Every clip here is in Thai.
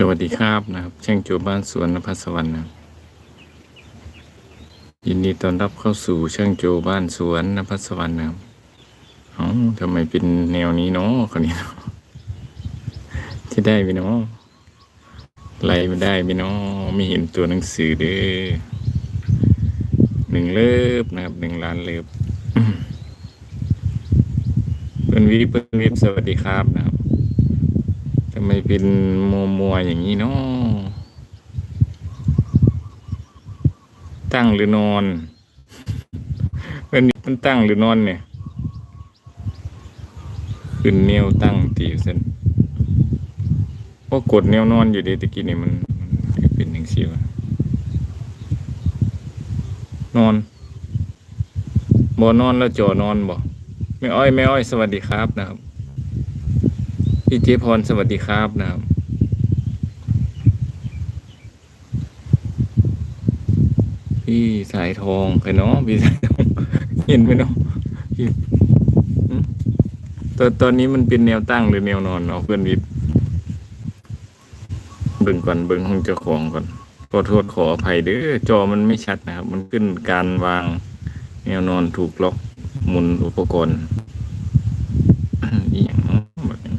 สวัสดีครับนะครับช่างโจบ้านสวนนภัสวรรค์นะยินดีต้อนรับเข้าสู่ช่างโจบ้านสวนนภัสวรรค์นะครับอ๋อทำไมเป็นแนวนี้เนาะคนนี้เนาะจะได้ไหมเนาะไล่ไม่ได้ไหมเนาะไม่เห็นตัวหนังสือเด้อหนึ่งเลิบนะครับหนึ่งล้านเลิบเพื่อนวิเพื่อนวิสวัสดีครับนะครับ ทำไมเป็นมัวมัวอย่างนี้เนาะตั้งหรือนอนวันนี้มันตั้งหรือนอนเนี่ยขึ้นแนวตั้งตีเส้นก็กดแนวนอนอยู่ดะตะกี้นี่มันมันเป็นอย่างสิวะนอนบ่นอนแล้วจอนอนบ่ไม่อ้อยไม่อ้อยสวัสดีครับนะครับ พี่เจพรสวัสดีครับนะครับพี่สายทองใครเนาะพี่สายทองเห็นไหมเนาะพี่ตอนตอนนี้มันเป็นแนวตั้งหรือแนวนอนเอาเพื่อนวิทเบิ่งก่อนเบิ่งห้องเจ้าของก่อนขอโทษขออภัยเด้อจอมันไม่ชัดนะครับ มันขึ้นการวางแนวนอนถูกล็อกหมุนอุปกรณ์อีหยังเนาะแบบนี้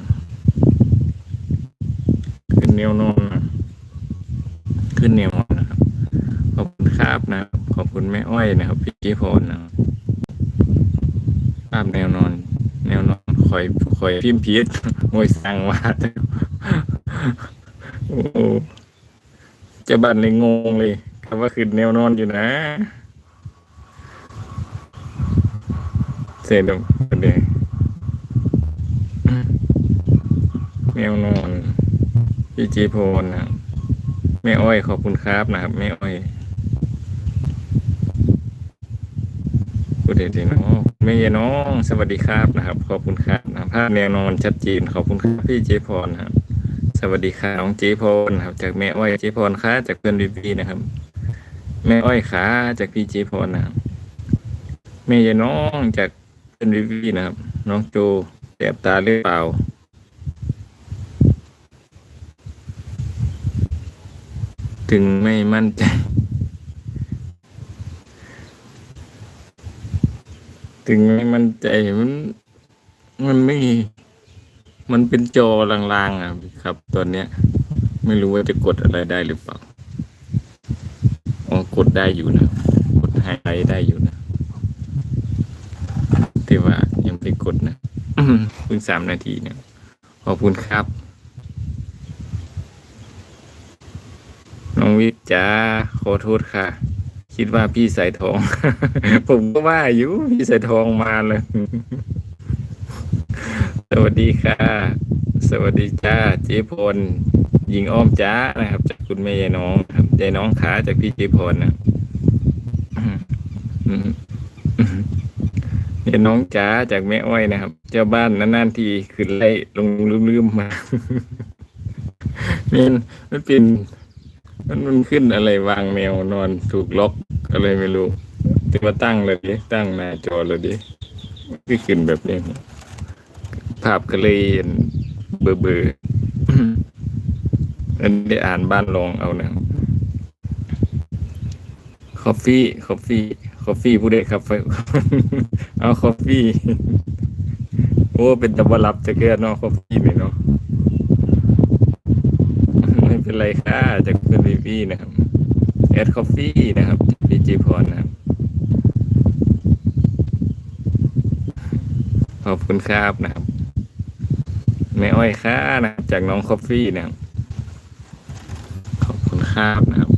ขึ้น แนวนอนนะขึ้นแนวนอนนะครับ ขอบคุณครับนะครับขอบคุณแม่อ้อยนะครับ พี่จีพรนะครับภาพแนวนอน แนวนอนคอยคอยพิมพ์พีดโวยสั่งว่าโอ้จะบันเลยงงเลยคำว่าขึ้นแนวนอนอยู่นะเสร็จแล้วเดี๋ยวแนวนอน พี่จีโพนนะครับแม่อ้อยขอบคุณครับนะครับแม่อ้อยพูดเด็ดๆเนาะแม่ยายน้องสวัสดีครับนะครับ ขอบคุณครับนะครับภาพแนวนอนชัดเจนขอบคุณครับพี่เจพรนะครับ สวัสดีค่ะน้องเจพรนครับ จากแม่อ้อยเจพรค่ะจากเพื่อนบีบีนะครับ แม่อ้อยขาจากพี่เจพรนะครับแม่ยายน้องจากเพื่อนบีบีนะครับ น้องโจแสบตาหรือเปล่า ถึงไม่มั่นใจ ถึงไม่มั่นใจมัน มันไม่ มันเป็นจอลางๆอะครับ ตอนเนี้ย ไม่รู้ว่าจะกดอะไรได้หรือเปล่าอ๋อกดได้อยู่นะ กดไฮไลท์ได้อยู่นะแต่ว่ายังไม่กดนะเพิ่งสามนาทีเนี่ยขอบคุณครับ องวิจ้าขอโทษค่ะ คิดว่าพี่สายทอง ผมก็ว่าอยู่พี่สายทองมาเลย สวัสดีค่ะ สวัสดีจ้าเจพลหญิงอ้อมจ้านะครับจากคุณแม่ยายน้องครับยายน้องขาจากพี่เจพลนะอืมยายน้องจ้าจากแม่อ้อยนะครับ เจ้าบ้านนานๆทีขึ้นไล่ลงลืมๆมาเนี่ยมันเป็น มันมันขึ้นอะไรวางแมวนอนถูกล็อกอะไรไม่รู้จะมาตั้งเลยดิตั้งหน้าจอเลยดิก็ขึ้นแบบนี้ภาพก็เลยเบอร์เบอร์อันได้อ่านบ้านลองเอานะคอฟฟี่คอฟฟี่คอฟฟี่ผู้ใดครับ เอาคอฟฟี่ โอ้ เป็นตะบรับจะเกิดเนาะคอฟฟี่นี่เนาะ เป็นไรค่ะจากเพื่อนบีบีนะครับแอดคอฟฟี่นะครับดีจีพรนะครับ ขอบคุณครับนะครับแม่อ้อยค่ะนะครับ จากน้องคอฟฟี่นะครับ ขอบคุณครับนะครับ